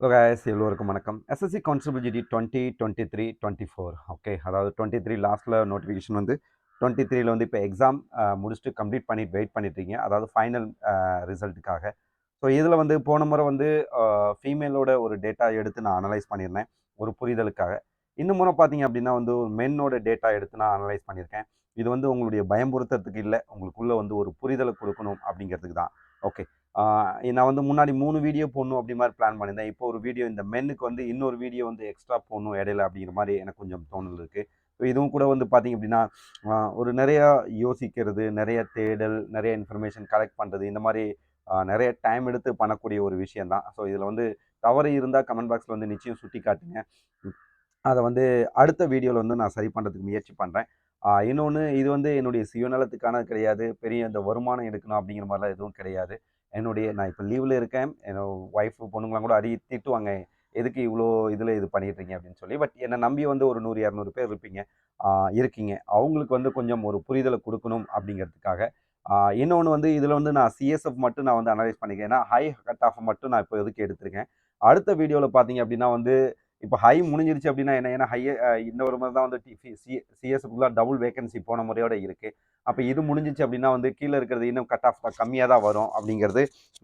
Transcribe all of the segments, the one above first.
Hello guys எல்லோருக்கும் வணக்கம். SSC constabulary twenty twenty three twenty four okay அதாவது twenty three லாஸ்ட்டில் நோட்டிஃபிகேஷன் வந்து டுவெண்ட்டி த்ரீல வந்து இப்போ எக்ஸாம் முடிச்சுட்டு கம்ப்ளீட் பண்ணிட்டு வெயிட் பண்ணிட்டீங்க அதாவது ஃபைனல் ரிசல்ட்டுக்காக ஸோ இதில் வந்து போன முறை வந்து ஃபீமேலோட ஒரு டேட்டா எடுத்து நான் அனலைஸ் பண்ணியிருந்தேன் ஒரு புரிதலுக்காக. இந்த முறை பார்த்தீங்க அப்படின்னா வந்து ஒரு மென்னோட டேட்டா எடுத்து நான் அனலைஸ் பண்ணியிருக்கேன். இது வந்து உங்களுடைய பயம்புறுத்துறதுக்கு இல்லை உங்களுக்குள்ளே வந்து ஒரு புரிதலை கொடுக்கணும் அப்படிங்கிறதுக்கு தான். ஓகே. நான் வந்து முன்னாடி மூணு வீடியோ போடணும் அப்படி மாதிரி பிளான் பண்ணியிருந்தேன். இப்போ ஒரு வீடியோ இந்த மென்னுக்கு வந்து இன்னொரு வீடியோ வந்து எக்ஸ்ட்ரா போடணும் இடையில அப்படிங்கிற மாதிரி எனக்கு கொஞ்சம் தோணல் இருக்குது ஸோ இதுவும் கூட வந்து பார்த்திங்க அப்படின்னா ஒரு நிறையா யோசிக்கிறது நிறைய தேடல் நிறைய இன்ஃபர்மேஷன் கலெக்ட் பண்ணுறது இந்த மாதிரி நிறைய டைம் எடுத்து பண்ணக்கூடிய ஒரு விஷயந்தான் ஸோ இதில் வந்து தவறு இருந்தால் கமெண்ட் பாக்ஸில் வந்து நிச்சயம் சுட்டி காட்டுங்க அதை வந்து அடுத்த வீடியோவில் வந்து நான் சரி பண்ணுறதுக்கு முயற்சி பண்ணுறேன் இன்னொன்று இது வந்து என்னுடைய சுயநலத்துக்கானது கிடையாது. பெரிய இந்த வருமானம் எடுக்கணும் அப்படிங்கிற மாதிரிலாம் எதுவும் கிடையாது. என்னுடைய நான் இப்போ லீவில் இருக்கேன். என்னோட ஒய்ஃப் பொண்ணுங்களாம் கூட அடி திட்டுவாங்க. எதுக்கு இவ்வளோ இதில் இது பண்ணிட்டு அப்படின்னு சொல்லி. பட் என்னை நம்பி வந்து ஒரு நூறு இரநூறு பேர் இருப்பீங்க. இருக்கீங்க. அவங்களுக்கு வந்து கொஞ்சம் ஒரு புரிதலை கொடுக்கணும் அப்படிங்கிறதுக்காக. இன்னொன்று வந்து இதில் வந்து நான் சிஎஸ்எஃப் மட்டும் நான் வந்து அனலைஸ் பண்ணிக்கிறேன். ஏன்னா ஹை கட் ஆஃப் மட்டும் நான் இப்போ எதுக்கு எடுத்திருக்கேன்? அடுத்த வீடியோவில் பார்த்தீங்க அப்படின்னா வந்து இப்போ ஹை முடிஞ்சிருச்சு அப்படின்னா என்ன? ஏன்னா ஹையை இந்த ஒரு மாதிரி தான் வந்து சி சிஎஸ்எஃப்லாம் டபுள் வேகன்சி போன முறையோட இருக்குது அப்போ இது முடிஞ்சிச்சு அப்படின்னா வந்து கீழே இருக்கிறது இன்னும் கட் ஆஃப் கம்மியாக தான் வரும் அப்படிங்கிறது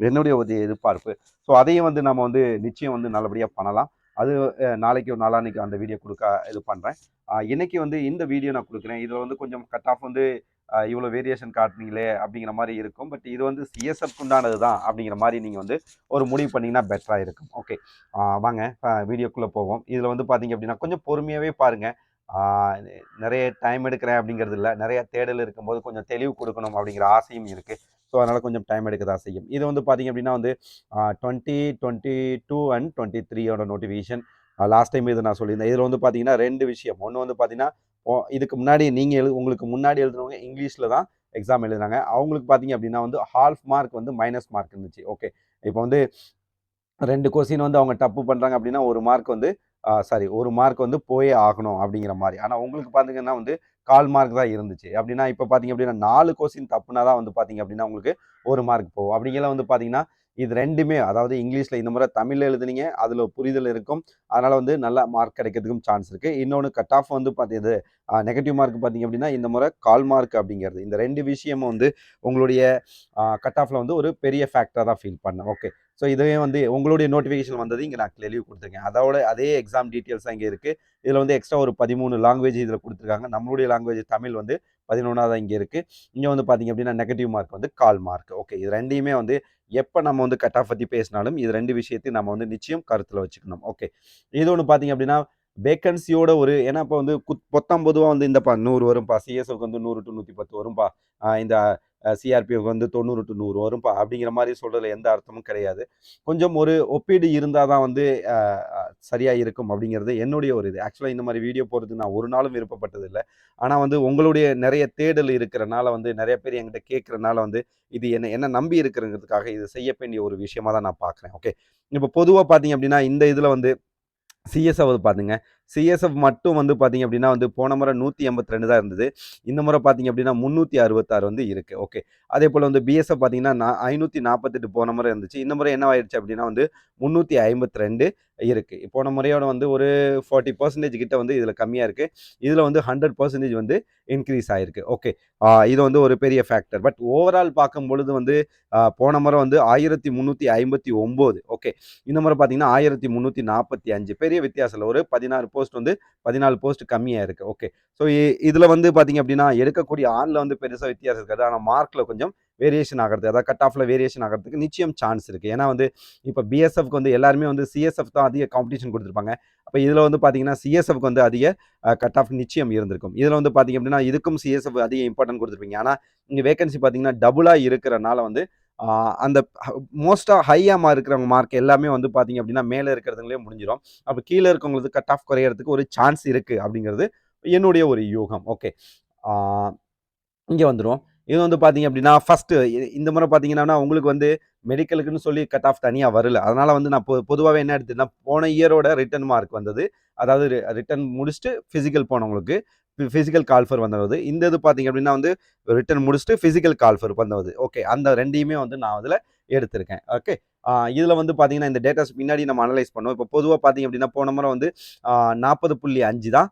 என்னுடைய ஒரு எதிர்பார்ப்பு. ஸோ அதையும் வந்து நம்ம வந்து நிச்சயம் வந்து நல்லபடியாக பண்ணலாம். அது நாளைக்கு ஒரு நாளான்னைக்கு அந்த வீடியோ கொடுக்க இது பண்ணுறேன் இன்றைக்கி வந்து இந்த வீடியோ நான் கொடுக்குறேன். இதில் வந்து கொஞ்சம் கட் ஆஃப் வந்து இவ்வளோ வேரியேஷன் காட்டுனீங்களே அப்படிங்கிற மாதிரி இருக்கும். பட் இது வந்து சிஎஸ்எஃப் உண்டானது தான் அப்படிங்கிற மாதிரி நீங்கள் வந்து ஒரு முடிவு பண்ணிங்கன்னா பெட்டராக இருக்கும். ஓகே வாங்க வீடியோக்குள்ளே போவோம். இதில் வந்து பார்த்தீங்க அப்படின்னா கொஞ்சம் பொறுமையாகவே பாருங்கள் நிறைய டைம் எடுக்கிறேன் அப்படிங்கிறது இல்லை. நிறைய தேடல் இருக்கும்போது கொஞ்சம் தெளிவு கொடுக்கணும் அப்படிங்கிற ஆசையும் இருக்குது ஸோ அதனால் கொஞ்சம் டைம் எடுக்க தான் செய்யும். இது வந்து பார்த்தீங்க அப்படின்னா வந்து twenty twenty two and twenty த்ரீயோட நோட்டிஃபிகேஷன் லாஸ்ட் டைம் இது நான் சொல்லியிருந்தேன். இதில் வந்து பார்த்தீங்கன்னா ரெண்டு விஷயம். ஒன்று வந்து பார்த்தீங்கன்னா இதுக்கு முன்னாடி நீங்கள் எழு உங்களுக்கு முன்னாடி எழுதுனவங்க இங்கிலீஷில் தான் எக்ஸாம் எழுதுனாங்க அவங்களுக்கு பார்த்தீங்க அப்படின்னா வந்து ஹால்ஃப் மார்க் வந்து மைனஸ் மார்க் இருந்துச்சு. ஓகே இப்போ வந்து ரெண்டு கொஸ்டின் வந்து அவங்க தப்பு பண்ணுறாங்க அப்படின்னா ஒரு மார்க் வந்து சாரி ஒரு மார்க் வந்து போயே ஆகணும் அப்படிங்கிற மாதிரி. ஆனால் உங்களுக்கு பார்த்தீங்கன்னா வந்து கால் மார்க் தான் இருந்துச்சு. அப்படின்னா இப்போ பார்த்தீங்க அப்படின்னா நாலு கொஸ்டின் தப்புனா தான் வந்து பார்த்தீங்க அப்படின்னா உங்களுக்கு ஒரு மார்க் போகும். அப்படிங்கலாம் வந்து பார்த்தீங்கன்னா இது ரெண்டுமே அதாவது இங்கிலீஷில் இந்த முறை தமிழில் எழுதுனீங்க அதில் புரிதல் இருக்கும். அதனால் வந்து நல்ல மார்க் கிடைக்கிறதுக்கும் சான்ஸ் இருக்குது இன்னொன்று கட் ஆஃப் வந்து பார்த்தீங்க நெகட்டிவ் மார்க் பார்த்தீங்க அப்படின்னா இந்த முறை கால் மார்க் அப்படிங்கிறது. இந்த ரெண்டு விஷயமும் வந்து உங்களுடைய கட் ஆஃபில் வந்து ஒரு பெரிய ஃபேக்டராக ஃபீல் பண்ணேன். ஓகே ஸோ இதுவே வந்து உங்களுடைய நோட்டிஃபிகேஷன் வந்தது இங்கே நான் தெளிவு கொடுத்துருக்கேன். அதோட அதே எக்ஸாம் டீட்டெயில்ஸ் இங்கே இருக்குது இதில் வந்து எக்ஸ்ட்ரா ஒரு பதிமூணு லாங்குவேஜ் இதில் கொடுத்துருக்காங்க. நம்மளுடைய லாங்குவேஜ் தமிழ் வந்து பதினொன்றாவது இங்கே இருக்குது இங்கே வந்து பார்த்தீங்க அப்படின்னா நெகட்டிவ் மார்க் வந்து கால் மார்க் ஓகே இது ரெண்டையுமே வந்து எப்போ நம்ம வந்து கட் ஆஃப் பற்றி பேசினாலும் இது ரெண்டு விஷயத்தையும் நம்ம வந்து நிச்சயம் கருத்தில் வச்சுக்கணும். ஓகே இது ஒன்று பார்த்தீங்க அப்படின்னா வேக்கன்சியோட ஒரு ஏன்னா இப்போ வந்து குத் பத்தொம்பதுவா பொதுவாக வந்து இந்தப்பா நூறு வரும்பா சிஎஸ்ஓக்கு வந்து நூறு டு நூற்றி பத்து வரும்பா இந்த சிஆர்பிஎஃப் வந்து தொண்ணூறு டு நூறு வரும்பா அப்படிங்கிற மாதிரி சொல்கிறதுல எந்த அர்த்தமும் கிடையாது. கொஞ்சம் ஒரு ஒப்பீடு இருந்தால் தான் வந்து சரியாக இருக்கும் அப்படிங்கிறது என்னுடைய ஒரு இது. ஆக்சுவலாக இந்த மாதிரி வீடியோ போடுறது நான் ஒரு நாளும் விருப்பப்பட்டது இல்லை. ஆனால் வந்து உங்களுடைய நிறைய தேடல் இருக்கிறனால வந்து நிறைய பேர் என்கிட்ட கேட்குறனால வந்து இது என்ன என்ன நம்பி இருக்கிறங்கிறதுக்காக இது செய்ய வேண்டிய ஒரு விஷயமா தான் நான் பார்க்குறேன் ஓகே இப்போ பொதுவாக பார்த்தீங்க அப்படின்னா இந்த இதில் வந்து சிஎஸ்எஃப் வந்து பார்த்துங்க சிஎஸ்எஃப் மட்டும் வந்து பார்த்தீங்க அப்படின்னா வந்து போன முறை நூற்றி எண்பத்தி ரெண்டு தான் இருந்தது. இந்த முறை பார்த்தீங்க அப்படின்னா முந்நூற்றி அறுபத்தாறு வந்து இருக்குது ஓகே அதே போல் வந்து பிஎஸ்எஃப் பார்த்தீங்கன்னா நான் ஐநூற்றி நாற்பத்தெட்டு போன முறை இருந்துச்சு. இந்த முறை என்ன ஆயிடுச்சு அப்படின்னா வந்து முந்நூற்றி ஐம்பத்தி ரெண்டு. இருக்குது போன முறையோட வந்து ஒரு ஃபார்ட்டி பர்சன்டேஜ் கிட்ட வந்து இதில் கம்மியாக இருக்குது இதில் வந்து ஹண்ட்ரட் பர்சன்டேஜ் வந்து இன்க்ரீஸ் ஆகிருக்கு ஓகே இது வந்து ஒரு பெரிய ஃபேக்டர் பட் ஓவரால் பார்க்கும் பொழுது வந்து போன முறை வந்து ஆயிரத்தி முந்நூற்றி ஐம்பத்தி ஒம்பது. ஓகே இந்த முறை பார்த்தீங்கன்னா ஆயிரத்தி முந்நூற்றி நாற்பத்தி அஞ்சு. பெரிய வித்தியாசத்தில் ஒரு பதினாறு போஸ்ட் வந்து பதினாலு போஸ்ட் கம்மியாக இருக்குது ஓகே ஸோ இதில் வந்து பார்த்தீங்க அப்படின்னா எடுக்கக்கூடிய ஆணில் வந்து பெருசாக வித்தியாசம் இருக்காது. ஆனால் மார்க்கில் கொஞ்சம் வேரியேஷன் ஆகிறது அதாவது கட் ஆஃபில் வேரியேஷன் ஆகிறதுக்கு நிச்சயம் சான்ஸ் இருக்குது ஏன்னா வந்து இப்போ பிஎஸ்எஃப்க்கு வந்து எல்லாருமே வந்து சிஎஸ்எஃப் தான் அதிக காம்படிஷன் கொடுத்துருப்பாங்க. அப்போ இதில் வந்து பார்த்தீங்கன்னா சிஎஸ்எஃப்க்கு வந்து அதிக கட் ஆஃப் நிச்சயம் இருந்திருக்கும். இதில் வந்து பார்த்தீங்க அப்படின்னா இதுக்கும் சிஎஸ்எஃப் அதிக இம்பார்ட்டன்ட் கொடுத்துருப்பீங்க. ஆனால் இங்கே வேகன்சி பார்த்தீங்கன்னா டபுளாக இருக்கிறனால வந்து அந்த மோஸ்ட்டாக ஹையாக இருக்கிறவங்க மார்க் எல்லாமே வந்து பார்த்தீங்க அப்படின்னா மேலே இருக்கிறதுங்களே முடிஞ்சிடும் அப்போ கீழே இருக்கவங்களுக்கு கட் ஆஃப் குறையிறதுக்கு ஒரு சான்ஸ் இருக்குது அப்படிங்கிறது என்னுடைய ஒரு யூகம். ஓகே இங்கே வந்துடும் இது வந்து பார்த்தீங்க அப்படின்னா ஃபஸ்ட்டு இந்த முறை பார்த்தீங்கன்னா உங்களுக்கு வந்து மெடிக்கலுக்குன்னு சொல்லி கட் ஆஃப் தனியாக வரல. அதனால் வந்து நான் பொ பொதுவாகவே என்ன எடுத்துட்டேன்னா போன இயரோட ரிட்டன் மார்க் வந்தது. அதாவது ரிட்டன் முடிச்சுட்டு ஃபிசிக்கல் போனவங்களுக்கு ஃபிசிக்கல் கால்ஃபர் வந்தது. இந்த இது பார்த்தீங்க அப்படின்னா வந்து ரிட்டன் முடிச்சுட்டு ஃபிசிக்கல் கால்ஃபர் வந்தது. ஓகே அந்த ரெண்டையுமே வந்து நான் அதில் எடுத்திருக்கேன். ஓகே இதில் வந்து பார்த்தீங்கன்னா இந்த டேட்டாஸ் பின்னாடி நம்ம அனலைஸ் பண்ணோம் இப்போ பொதுவாக பார்த்தீங்க அப்படின்னா போன முறை வந்து நாற்பது புள்ளி அஞ்சு தான்.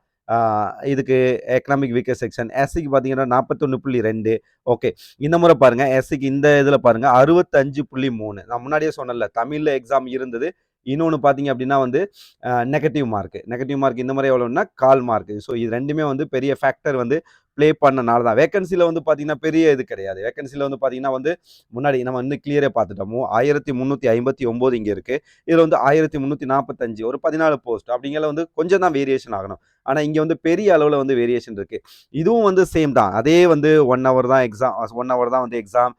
இதுக்கு எக்கனாமிக் வீக்கர் செக்ஷன் எஸ்சிக்கு பார்த்தீங்கன்னா நாற்பத்தொன்று புள்ளி ரெண்டு. ஓகே இந்த முறை பாருங்கள் எஸ்சிக்கு இந்த இதில் பாருங்கள் அறுபத்தஞ்சு புள்ளி மூணு. நான் முன்னாடியே சொன்னல தமிழில் எக்ஸாம் இருந்தது. இன்னொன்று பார்த்தீங்க அப்படின்னா வந்து நெகட்டிவ் மார்க் நெகட்டிவ் மார்க் இந்த மாதிரி எவ்வளோன்னா கால் மார்க் ஸோ இது ரெண்டுமே வந்து பெரிய ஃபேக்டர் வந்து ப்ளே பண்ணனால தான். வேகன்சியில் வந்து பார்த்தீங்கன்னா பெரிய இது கிடையாது. வேகன்சியில் வந்து பார்த்தீங்கன்னா வந்து முன்னாடி நம்ம இன்னும் கிளியரே பார்த்துட்டோமோ ஆயிரத்தி முந்நூற்றி ஐம்பத்தி ஒம்பது இங்கே இருக்குது இதில் வந்து ஆயிரத்தி முந்நூற்றி நாற்பத்தஞ்சு ஒரு பதினாலு போஸ்ட் அப்படிங்கிற வந்து கொஞ்சம் தான் வேரியேஷன் ஆகணும். ஆனால் இங்கே வந்து பெரிய அளவில் வந்து வேரியேஷன் இருக்குது இதுவும் வந்து சேம் தான். அதே வந்து ஒன் ஹவர் தான் எக்ஸாம் ஒன் ஹவர் தான் வந்து எக்ஸாம்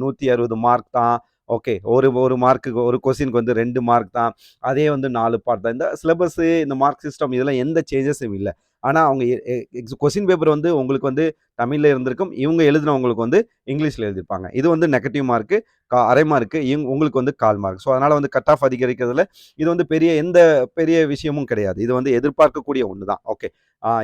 நூற்றி அறுபது மார்க் தான். ஓகே ஒரு ஒரு மார்க்குக்கு ஒரு கொஸ்டினுக்கு வந்து ரெண்டு மார்க் தான். அதே வந்து நாலு பார்ட் தான். இந்த சிலபஸ்ஸு இந்த மார்க் சிஸ்டம் இதெல்லாம் எந்த சேஞ்சஸும் இல்லை. ஆனால் அவங்க கொஸ்டின் பேப்பர் வந்து உங்களுக்கு வந்து தமிழில் இருந்திருக்கும். இவங்க எழுதினவங்களுக்கு வந்து இங்கிலீஷில் எழுதியிருப்பாங்க. இது வந்து நெகட்டிவ் மார்க்கு கா அரை மார்க்கு இவங்க உங்களுக்கு வந்து கால் மார்க் ஸோ அதனால் வந்து கட் ஆஃப் அதிகரிக்கிறதுல இது வந்து பெரிய எந்த பெரிய விஷயமும் கிடையாது. இது வந்து எதிர்பார்க்கக்கூடிய ஒன்று தான் ஓகே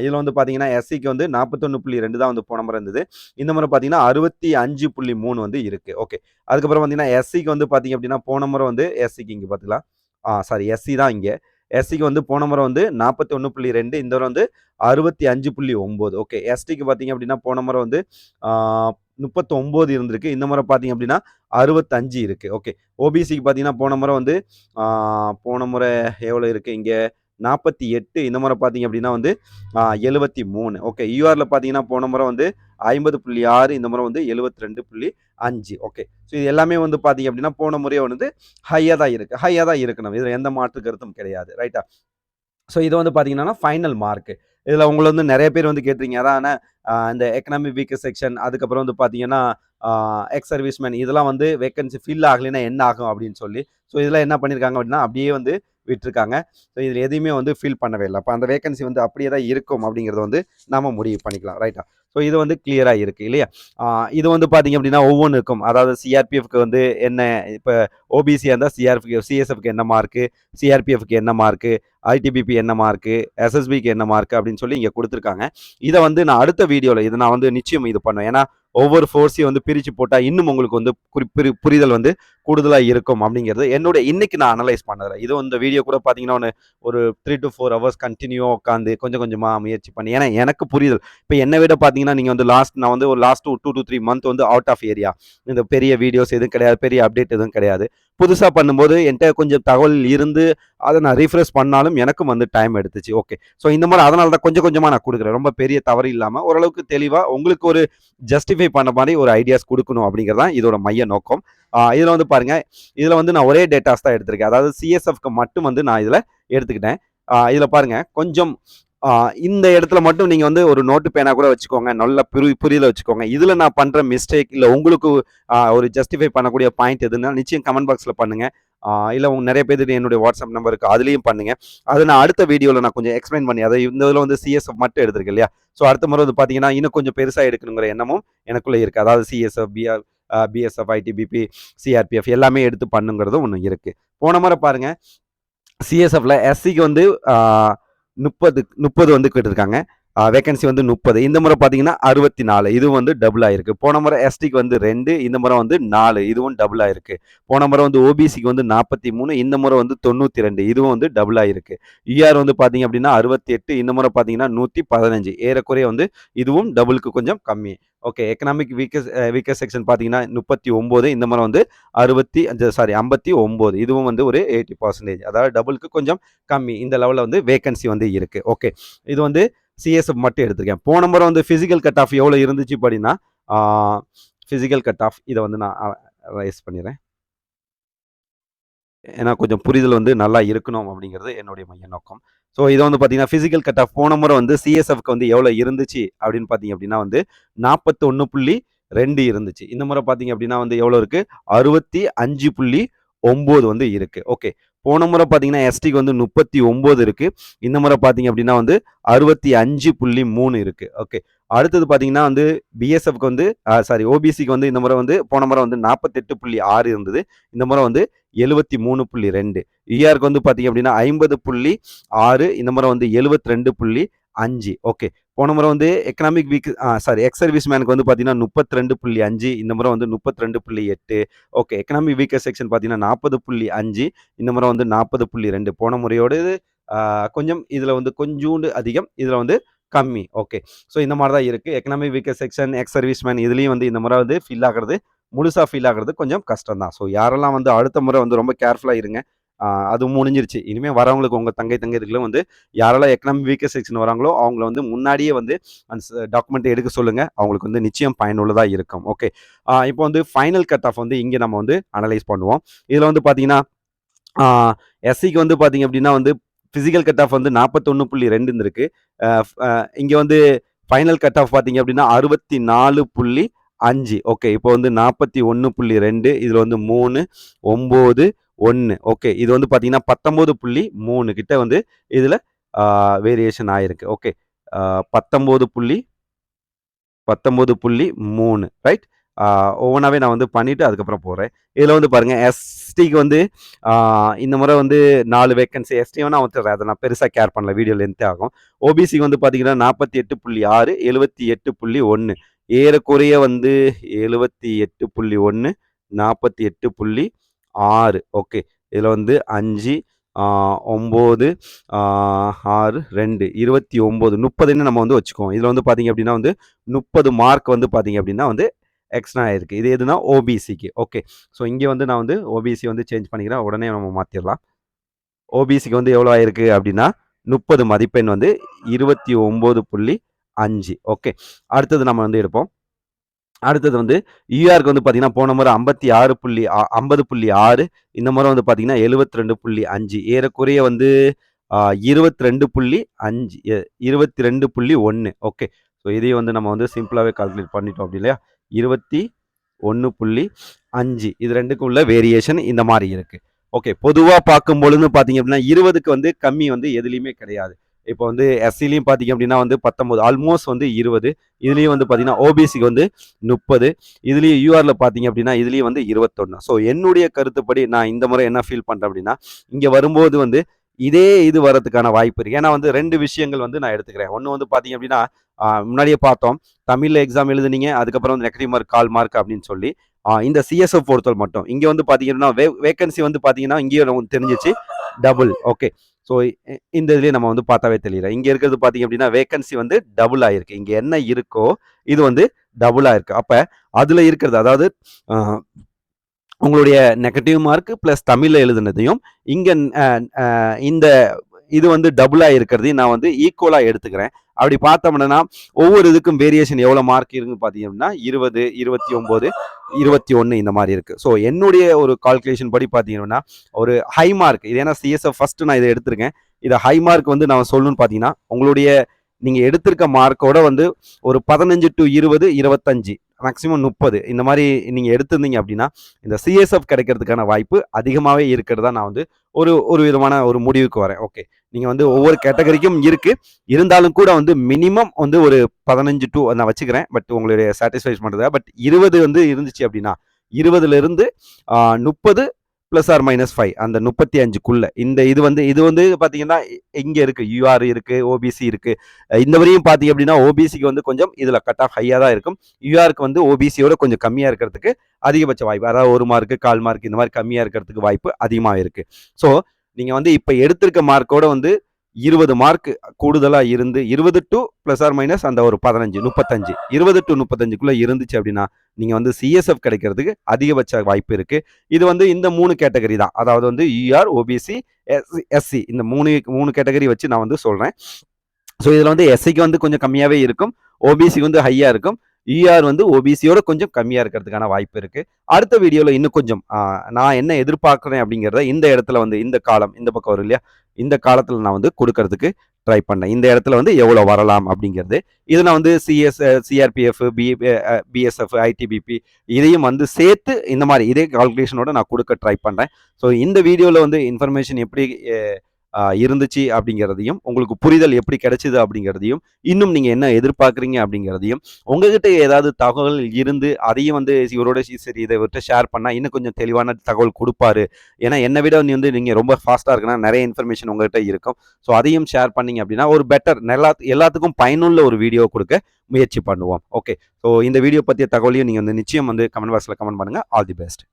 இதில் வந்து பார்த்தீங்கன்னா எஸ்சிக்கு வந்து நாற்பத்தொன்று புள்ளி ரெண்டு தான் வந்து போன முறை இருந்தது. இந்த முறை பார்த்தீங்கன்னா அறுபத்தி அஞ்சு புள்ளி மூணு வந்து இருக்குது ஓகே அதுக்கப்புறம் பார்த்தீங்கன்னா எஸ்சிக்கு வந்து பார்த்தீங்க அப்படின்னா போன முறை வந்து எஸ்சிக்கு இங்கே பார்த்துக்கலாம் ஆ சாரி எஸ்சி தான் இங்கே. எஸ்சிக்கு வந்து போன முறை வந்து நாற்பத்தி ஒன்று புள்ளி ரெண்டு இந்த முறை வந்து அறுபத்தி அஞ்சு புள்ளி ஒம்பது. ஓகே எஸ்டிக்கு பார்த்தீங்க அப்படின்னா போன முறை வந்து முப்பத்தொம்போது இருந்திருக்கு. இந்த முறை பார்த்தீங்க அப்படின்னா அறுபத்தஞ்சு இருக்குது ஓகே ஓபிசிக்கு பார்த்தீங்கன்னா போன முறை வந்து போன முறை எவ்வளோ இருக்குது இங்கே நாற்பத்தி எட்டு இந்த முறை பார்த்தீங்க அப்படின்னா வந்து எழுபத்தி மூணு. ஓகே யூஆரில் பார்த்தீங்கன்னா போன முறை வந்து ஐம்பது புள்ளி ஆறு இந்த முறை வந்து எழுபத்தி ரெண்டு புள்ளி அஞ்சு. ஓகே ஸோ இது எல்லாமே வந்து பார்த்தீங்க அப்படின்னா போன முறையே வந்து ஹையாக தான் இருக்குது ஹையாக தான் இருக்கணும். இதில் எந்த மாற்று கருத்தும் கிடையாது. ரைட்டா ஸோ இது வந்து பார்த்தீங்கன்னா ஃபைனல் மார்க்கு இதில் உங்களை வந்து நிறைய பேர் வந்து கேட்டிருங்க அதான் இந்த எக்கனாமிக் வீக் செக்ஷன் அதுக்கப்புறம் வந்து பார்த்தீங்கன்னா எக்ஸ் சர்வீஸ்மேன் இதெல்லாம் வந்து வேக்கன்சி ஃபில் ஆகலைன்னா என்ன ஆகும் அப்படின்னு சொல்லி. ஸோ இதெல்லாம் என்ன பண்ணியிருக்காங்க அப்படின்னா அப்படியே வந்து விட்டுருக்காங்க. ஸோ இதில் எதையுமே வந்து ஃபில் பண்ணவே இல்லை. அப்போ அந்த வேகன்சி வந்து அப்படியே தான் இருக்கும் அப்படிங்கிறத வந்து நம்ம முடிவு பண்ணிக்கலாம். ரைட்டா ஸோ இது வந்து கிளியராக இருக்குது இல்லையா? இது வந்து பார்த்தீங்க அப்படின்னா ஒவ்வொன்றுக்கும் அதாவது சிஆர்பிஎஃப்க்கு வந்து என்ன இப்போ ஓபிசியாக இருந்தால் சிஆர்பி சிஎஸ்எஃப்க்கு என்ன மார்க்கு சிஆர்பிஎஃப்க்கு என்ன மார்க்கு ஐடிபிபி என்ன மார்க்கு எஸ்எஸ்பிக்கு என்ன மார்க்கு அப்படின்னு சொல்லி இங்கே கொடுத்துருக்காங்க. இதை வந்து நான் அடுத்த வீடியோவில் இதை நான் வந்து நிச்சயம் இது பண்ணுவேன். ஏன்னா ஒவ்வொரு ஃபோர்ஸையும் வந்து பிரித்து போட்டால் இன்னும் உங்களுக்கு வந்து குறி புரிதல் வந்து கூடுதலாக இருக்கும் அப்படிங்கிறது என்னோட இன்னைக்கு நான் அனலைஸ் பண்ணதில்லை இது இந்த வீடியோ கூட பார்த்தீங்கன்னா ஒன்று ஒரு த்ரீ டு ஃபோர் ஹவர்ஸ் கண்டினியூவாக உட்காந்து கொஞ்சம் கொஞ்சமாக முயற்சி பண்ணி. ஏன்னா எனக்கு புரிதல். இப்போ என்னை விட பார்த்தீங்கன்னா நீங்கள் வந்து லாஸ்ட் நான் வந்து ஒரு last two two three month வந்து அவுட் ஆஃப் ஏரியா இந்த பெரிய வீடியோஸ் எதுவும் கிடையாது பெரிய அப்டேட் எதுவும் கிடையாது. புதுசாக பண்ணும்போது என்கிட்ட கொஞ்சம் தகவல் இருந்து அதை நான் ரீஃப்ரெஷ் பண்ணாலும் எனக்கும் வந்து டைம் எடுத்துச்சு. ஓகே ஸோ இந்த மாதிரி அதனால தான் கொஞ்சம் கொஞ்சமாக நான் கொடுக்குறேன். ரொம்ப பெரிய தவறு இல்லாமல் ஓரளவுக்கு தெளிவாக உங்களுக்கு ஒரு ஜஸ்டிஃபை பண்ண மாதிரி ஒரு ஐடியாஸ் கொடுக்கணும் அப்படிங்கிறது தான் இதோட மைய நோக்கம். இதில் வந்து பாருங்கள் இதில் வந்து நான் ஒரே டேட்டாஸ் தான் எடுத்திருக்கேன். அதாவது சிஎஸ்எஃப்க்கு மட்டும் வந்து நான் இதில் எடுத்துக்கிட்டேன். இதில் பாருங்கள் கொஞ்சம் இந்த இடத்துல மட்டும் நீங்கள் வந்து ஒரு நோட்டு பேனா கூட வச்சுக்கோங்க. நல்ல புரி புரியல வச்சுக்கோங்க. இதில் நான் பண்ணுற மிஸ்டேக் இல்லை உங்களுக்கு ஒரு ஜஸ்டிஃபை பண்ணக்கூடிய பாயிண்ட் எதுன்னா நிச்சயம் கமெண்ட் பாக்ஸில் பண்ணுங்கள் இல்லை உங்க நிறைய பேர் என்னுடைய வாட்ஸ்அப் நம்பருக்கு அதுலேயும் பண்ணுங்கள் அதை நான் அடுத்த வீடியோவில் நான் கொஞ்சம் எக்ஸ்பிளைன் பண்ணி அதை இந்த இதில் வந்து சிஎஸ்எஃப் மட்டும் எடுத்திருக்கேன் இல்லையா? ஸோ அடுத்த முறை வந்து பார்த்தீங்கன்னா இன்னும் கொஞ்சம் பெருசாக எடுக்கணுங்கிற எண்ணமும் எனக்குள்ளே இருக்குது அதாவது CSF PR BSF ITBP CRPF எல்லாமே எடுத்து பண்ணுங்கிறதும் ஒன்று இருக்குது போன முறை பாருங்கள் சிஎஸ்எஃப்ல எஸ்சிக்கு வந்து முப்பது முப்பது வந்து கேட்டிருக்காங்க. வேகன்சி வந்து முப்பது. இந்த முறை பார்த்தீங்கன்னா அறுபத்தி நாலு இதுவும் வந்து டபுள் ஆயிருக்கு. போன முறை எஸ்டிக்கு வந்து ரெண்டு இந்த முறை வந்து நாலு. இதுவும் டபுள் ஆயிருக்கு. போன முறை வந்து ஓபிசிக்கு வந்து நாற்பத்தி மூணு இந்த முறை வந்து தொண்ணூற்றி ரெண்டு இதுவும் வந்து டபுள் ஆயிருக்கு. யூஆர் வந்து பார்த்தீங்க அப்படின்னா அறுபத்தி எட்டு இந்த முறை பார்த்தீங்கன்னா நூற்றி பதினஞ்சு ஏறக்குறைய வந்து இதுவும் டபுளுக்கு கொஞ்சம் கம்மி. Okay economic weaker weaker section பார்த்தீங்கன்னா முப்பத்தி ஒம்பது இந்த முறை வந்து அறுபத்தி அஞ்சு சாரி ஐம்பத்தி ஒம்பது. இதுவும் வந்து ஒரு எயிட்டி பர்சன்டேஜ் அதாவது டபுளுக்கு கொஞ்சம் கம்மி. இந்த லெவலில் வந்து வேகன்சி வந்து இருக்குது ஓகே இது வந்து சிஎஸ்எஃப் மட்டும் எடுத்திருக்கேன். போன முறை வந்து ஃபிசிக்கல் கட் ஆஃப் எவ்வளோ இருந்துச்சு அப்படின்னா ஃபிசிக்கல் கட் ஆஃப் இதை வந்து நான் ரைஸ் பண்ணிடுறேன். ஏன்னா கொஞ்சம் புரிதல் வந்து நல்லா இருக்கணும் அப்படிங்கிறது என்னுடைய மைய நோக்கம். ஸோ இதை வந்து பார்த்தீங்கன்னா ஃபிசிக்கல் கட் ஆஃப் போன முறை வந்து சிஎஸ்எஃப்க்கு வந்து எவ்வளோ இருந்துச்சு அப்படின்னு பார்த்தீங்க அப்படின்னா வந்து நாற்பத்தொன்று புள்ளி ரெண்டு இருந்துச்சு. இந்த முறை பார்த்தீங்க அப்படின்னா வந்து எவ்வளோ இருக்குது அறுபத்தி அஞ்சு புள்ளி ஒம்பது வந்து இருக்குது ஓகே போன முறை பார்த்தீங்கன்னா எஸ்டிக்கு வந்து முப்பத்தி ஒம்பது இருக்குது இந்த முறை பார்த்தீங்க அப்படின்னா வந்து அறுபத்தி அஞ்சு புள்ளி மூணு இருக்குது ஓகே அடுத்தது பார்த்தீங்கன்னா வந்து பிஎஸ்எஃப்க்கு வந்து சாரி ஓபிசிக்கு வந்து இந்த முறை வந்து போன முறை வந்து நாற்பத்தெட்டு புள்ளி ஆறு இருந்தது. இந்த முறை வந்து எழுபத்தி மூணு புள்ளி ரெண்டு. இஆருக்கு வந்து பார்த்தீங்க அப்படின்னா ஐம்பது புள்ளி ஆறு இந்த முறை வந்து எழுபத்தி ரெண்டு புள்ளி அஞ்சு. ஓகே போன முறை வந்து economic weak sorry ex service மேனுக்கு வந்து பார்த்தீங்கன்னா முப்பத்தி ரெண்டு புள்ளி அஞ்சு இந்த முறை வந்து முப்பத்தி ரெண்டு புள்ளி எட்டு. ஓகே எக்கனாமிக் வீக்கர் செக்ஷன் பார்த்தீங்கன்னா நாற்பது புள்ளி அஞ்சு இந்த முறை வந்து நாற்பது புள்ளி ரெண்டு. போன முறையோடு கொஞ்சம் இதில் வந்து கொஞ்சோண்டு அதிகம் இதில் வந்து கம்மி. ஓகே ஸோ இந்த மாதிரி தான் இருக்குது economic weaker section ex service man இதுலேயும் வந்து இந்த முறை வந்து ஃபில் ஆகிறது முழுசாக ஃபீல் ஆகிறது கொஞ்சம் கஷ்டம் தான் ஸோ யாரெல்லாம் வந்து அடுத்த முறை வந்து ரொம்ப கேர்ஃபுல்லாக இருங்க அது முடிஞ்சிருச்சு. இனிமேல் வரவங்களுக்கு உங்கள் தங்கை தங்கைகளும் வந்து யாரெல்லாம் எக்கனாமிக் வீக்கர் செக்ஷன் வராங்களோ அவங்கள வந்து முன்னாடியே வந்து அந்த டாக்குமெண்ட் எடுக்க சொல்லுங்கள் அவங்களுக்கு வந்து நிச்சயம் பயனுள்ளதாக இருக்கும். ஓகே இப்போ வந்து ஃபைனல் கட் ஆஃப் வந்து இங்கே நம்ம வந்து அனலைஸ் பண்ணுவோம். இதில் வந்து பார்த்தீங்கன்னா எஸ்சிக்கு வந்து பார்த்தீங்க அப்படின்னா வந்து ஃபிசிக்கல் கட் ஆஃப் வந்து நாற்பத்தொன்று புள்ளி ரெண்டு இருந்திருக்கு. இங்கே வந்து ஃபைனல் கட் ஆஃப் பார்த்தீங்க அப்படின்னா அறுபத்தி நாலு புள்ளி அஞ்சு. ஓகே இப்போ வந்து நாற்பத்தி ஒன்று புள்ளி ரெண்டு இதில் வந்து மூணு ஒம்பது ஒன்று ஓகே இது வந்து பார்த்தீங்கன்னா பத்தொம்போது புள்ளி மூணு கிட்ட வந்து இதில் வேரியேஷன் ஆயிருக்கு. ஓகே பத்தொம்போது புள்ளி பத்தொம்போது புள்ளி மூணு ரைட் ஒவ்வொன்றாவே நான் வந்து பண்ணிவிட்டு அதுக்கப்புறம் போகிறேன் இதில் வந்து பாருங்கள் எஸ்டிக்கு வந்து இந்த முறை வந்து நாலு வேக்கன்சி எஸ்டி வேணா ஒருத்தர் அதை நான் பெருசாக கேர் பண்ணல. வீடியோ லென்த்தே ஆகும். ஓபிசிக்கு வந்து பார்த்தீங்கன்னா நாற்பத்தி எட்டு புள்ளி ஆறு எழுபத்தி எட்டு புள்ளி ஒன்று ஏறக்குறைய வந்து எழுபத்தி எட்டு புள்ளி ஒன்று நாற்பத்தி எட்டு புள்ளி ஆறு. ஓகே. இதில் வந்து அஞ்சு ஒம்பது ஆறு ரெண்டு இருபத்தி ஒம்பது முப்பதுன்னு நம்ம வந்து வச்சுக்குவோம். இதில் வந்து பார்த்தீங்க அப்படின்னா வந்து முப்பது மார்க் வந்து பார்த்தீங்க அப்படின்னா வந்து எக்ஸ்ட்ரா ஆயிருக்கு இது எதுனா ஓபிசிக்கு ஓகே. ஸோ இங்கே வந்து நான் வந்து ஓபிசி வந்து சேஞ்ச் பண்ணிக்கிறேன். உடனே நம்ம மாற்றிடலாம் ஓபிசிக்கு வந்து எவ்வளோ ஆயிருக்கு அப்படின்னா முப்பது மதிப்பெண் வந்து இருபத்தி ஒம்பது புள்ளி அஞ்சு. ஓகே. அடுத்தது நம்ம வந்து எடுப்போம். அடுத்தது வந்து யூஆருக்கு வந்து பார்த்தீங்கன்னா போன முறை ஐம்பத்தி ஆறு புள்ளி ஐம்பது புள்ளி ஆறு இந்த முறை வந்து பார்த்தீங்கன்னா எழுபத்தி ரெண்டு புள்ளி அஞ்சு ஏறக்குறைய வந்து இருபத்தி ரெண்டு புள்ளி அஞ்சு இருபத்தி ரெண்டு புள்ளி ஒன்று ஓகே ஸோ இதையும் வந்து நம்ம வந்து சிம்பிளாகவே கால்குலேட் பண்ணிட்டோம் அப்படி இல்லையா? இருபத்தி ஒன்று புள்ளி அஞ்சு இது ரெண்டுக்கும் உள்ள வேரியேஷன் இந்த மாதிரி இருக்குது ஓகே பொதுவாக பார்க்கும் பொழுது பார்த்தீங்க அப்படின்னா இருபதுக்கு வந்து கம்மி வந்து எதுலேயுமே கிடையாது. இப்போ வந்து எஸ்சிலையும் பார்த்தீங்க அப்படின்னா வந்து பத்தொம்போது ஆல்மோஸ்ட் வந்து இருபது. இதுலேயும் வந்து பார்த்தீங்கன்னா ஓபிசிக்கு வந்து முப்பது. இதுலேயும் யூஆரில் பார்த்தீங்க அப்படின்னா இதுலேயும் வந்து இருபத்தொன்று ஸோ என்னுடைய கருத்துப்படி நான் இந்த முறை என்ன ஃபீல் பண்ணுறேன் அப்படின்னா இங்கே வரும்போது வந்து இதே இது வரதுக்கான வாய்ப்பு இருக்குது ஏன்னா வந்து ரெண்டு விஷயங்கள் வந்து நான் எடுத்துக்கிறேன். ஒன்று வந்து பார்த்தீங்க அப்படின்னா முன்னாடியே பார்த்தோம். தமிழில் எக்ஸாம் எழுதுனீங்க அதுக்கப்புறம் வந்து நெகட்டிவ் மார்க் கால் மார்க் அப்படின்னு சொல்லி இந்த சிஎஸ்எஃப் பொறுத்தவரை மட்டும். இங்கே வந்து பார்த்தீங்கன்னா வே வேகன்சி வந்து பார்த்தீங்கன்னா இங்கேயும் தெரிஞ்சிச்சு. டபுள் ஓகே ஸோ இந்த இதுலேயே நம்ம வந்து பார்த்தாவே தெரியல இங்கே இருக்கிறது பார்த்தீங்க அப்படின்னா வேகன்சி வந்து டபுள் ஆகிருக்கு இங்கே என்ன இருக்கோ இது வந்து டபுள் ஆயிருக்கு. அப்போ அதில் இருக்கிறது அதாவது உங்களுடைய நெகட்டிவ் மார்க் ப்ளஸ் தமிழில் எழுதுனதையும் இங்கே இந்த இது வந்து டபுளாக இருக்கிறதையும் நான் வந்து ஈக்குவலாக எடுத்துக்கிறேன். அப்படி பார்த்தோம்னா ஒவ்வொரு இதுக்கும் வேரியேஷன் எவ்வளோ மார்க் இருக்குன்னு பார்த்தீங்கன்னா இருபது இருபத்தி ஒம்பது இருபத்தி ஒன்று இந்த மாதிரி இருக்குது ஸோ என்னுடைய ஒரு கால்குலேஷன் படி பார்த்தீங்கன்னா ஒரு ஹை மார்க் இது ஏன்னா சிஎஸ்எஃப் ஃபஸ்ட்டு நான் இதை எடுத்திருக்கேன். இதை ஹை மார்க் வந்து நான் சொல்லணும்னு பார்த்தீங்கன்னா உங்களுடைய நீங்கள் எடுத்திருக்க மார்க்கோட வந்து ஒரு பதினஞ்சு டு இருபது இருபத்தஞ்சு மேக்ஸிமம் முப்பது. இந்த மாதிரி நீங்கள் எடுத்திருந்தீங்க அப்படின்னா இந்த சிஎஸ்எஃப் கிடைக்கிறதுக்கான வாய்ப்பு அதிகமாகவே இருக்கிறதா நான் வந்து ஒரு ஒரு விதமான ஒரு முடிவுக்கு வரேன். ஓகே நீங்கள் வந்து ஒவ்வொரு கேட்டகரிக்கும் இருக்குது இருந்தாலும் கூட வந்து மினிமம் வந்து ஒரு பதினஞ்சு டு நான் வச்சுக்கிறேன். பட் உங்களுடைய சாட்டிஸ்ஃபைஸ் பண்ணுறதா பட் இருபது வந்து இருந்துச்சு அப்படின்னா இருபதுலேருந்து முப்பது ப்ளஸ் ஆர் மைனஸ் ஃபைவ் அந்த முப்பத்தி அஞ்சுக்குள்ள. இந்த இது வந்து இது வந்து பார்த்தீங்கன்னா இங்கே இருக்குது யூஆர் இருக்குது ஓபிசி இருக்குது இந்த வரையும் பார்த்தீங்க அப்படின்னா ஓபிசிக்கு வந்து கொஞ்சம் இதில் கட் ஆஃப் ஹையாக தான் இருக்கும். யூஆருக்கு வந்து ஓபிசியோட கொஞ்சம் கம்மியாக இருக்கிறதுக்கு அதிகபட்ச வாய்ப்பு. அதாவது ஒரு மார்க்கு கால் மார்க் இந்த மாதிரி கம்மியாக இருக்கிறதுக்கு வாய்ப்பு அதிகமாக இருக்குது ஸோ நீங்கள் வந்து இப்போ எடுத்திருக்க மார்க்கோட வந்து இருபது மார்க் கூடுதலாக இருந்து இருபது டு ப்ளஸ் ஆர் மைனஸ் அந்த ஒரு பதினஞ்சு முப்பத்தஞ்சு. இருபது டு முப்பத்தஞ்சுக்குள்ளே இருந்துச்சு அப்படின்னா நீங்கள் வந்து சிஎஸ்எஃப் கிடைக்கிறதுக்கு அதிகபட்ச வாய்ப்பு இருக்குது இது வந்து இந்த மூணு கேட்டகரி தான். அதாவது வந்து யூஆர் ஓபிசி எஸ்சி எஸ்சி இந்த மூணு மூணு கேட்டகரி வச்சு நான் வந்து சொல்கிறேன் ஸோ இதில் வந்து எஸ்சிக்கு வந்து கொஞ்சம் கம்மியாகவே இருக்கும். ஓபிசிக்கு வந்து ஹையாக இருக்கும். யூஆர் வந்து ஓபிசியோட கொஞ்சம் கம்மியாக இருக்கிறதுக்கான வாய்ப்பு இருக்குது அடுத்த வீடியோவில் இன்னும் கொஞ்சம் நான் என்ன எதிர்பார்க்குறேன் அப்படிங்கிறத இந்த இடத்துல வந்து இந்த காலம் இந்த பக்கம் வரும் இல்லையா? இந்த காலத்தில் நான் வந்து கொடுக்கறதுக்கு ட்ரை பண்ணேன். இந்த இடத்துல வந்து எவ்வளோ வரலாம் அப்படிங்கிறது. இது நான் வந்து CS CRPF B BSF ITBP இதையும் வந்து சேர்த்து இந்த மாதிரி இதே கால்குலேஷனோட நான் கொடுக்க ட்ரை பண்ணுறேன் ஸோ இந்த வீடியோவில் வந்து இன்ஃபர்மேஷன் எப்படி இருந்துச்சு அப்படிங்கிறதையும் உங்களுக்கு புரிதல் எப்படி கிடைச்சிது அப்படிங்கிறதையும் இன்னும் நீங்கள் என்ன எதிர்பார்க்குறீங்க அப்படிங்கிறதையும் உங்ககிட்ட ஏதாவது தகவல் இருந்து அதையும் வந்து இவரோட சரி இதை விட்டு ஷேர் பண்ணால் இன்னும் கொஞ்சம் தெளிவான தகவல் கொடுப்பாரு. ஏன்னா என்னை விட நீ வந்து நீங்கள் ரொம்ப ஃபாஸ்ட்டாக இருக்குன்னா நிறைய இன்ஃபர்மேஷன் உங்ககிட்ட இருக்கும். ஸோ அதையும் ஷேர் பண்ணீங்க அப்படின்னா ஒரு பெட்டர் எல்லா எல்லாத்துக்கும் பயனுள்ள ஒரு வீடியோ கொடுக்க முயற்சி பண்ணுவோம். ஓகே ஸோ இந்த வீடியோ பற்றிய தகவலையும் நீங்கள் வந்து நிச்சயம் வந்து கமெண்ட் பாக்ஸில் கமெண்ட் பண்ணுங்கள் ஆல் தி பெஸ்ட்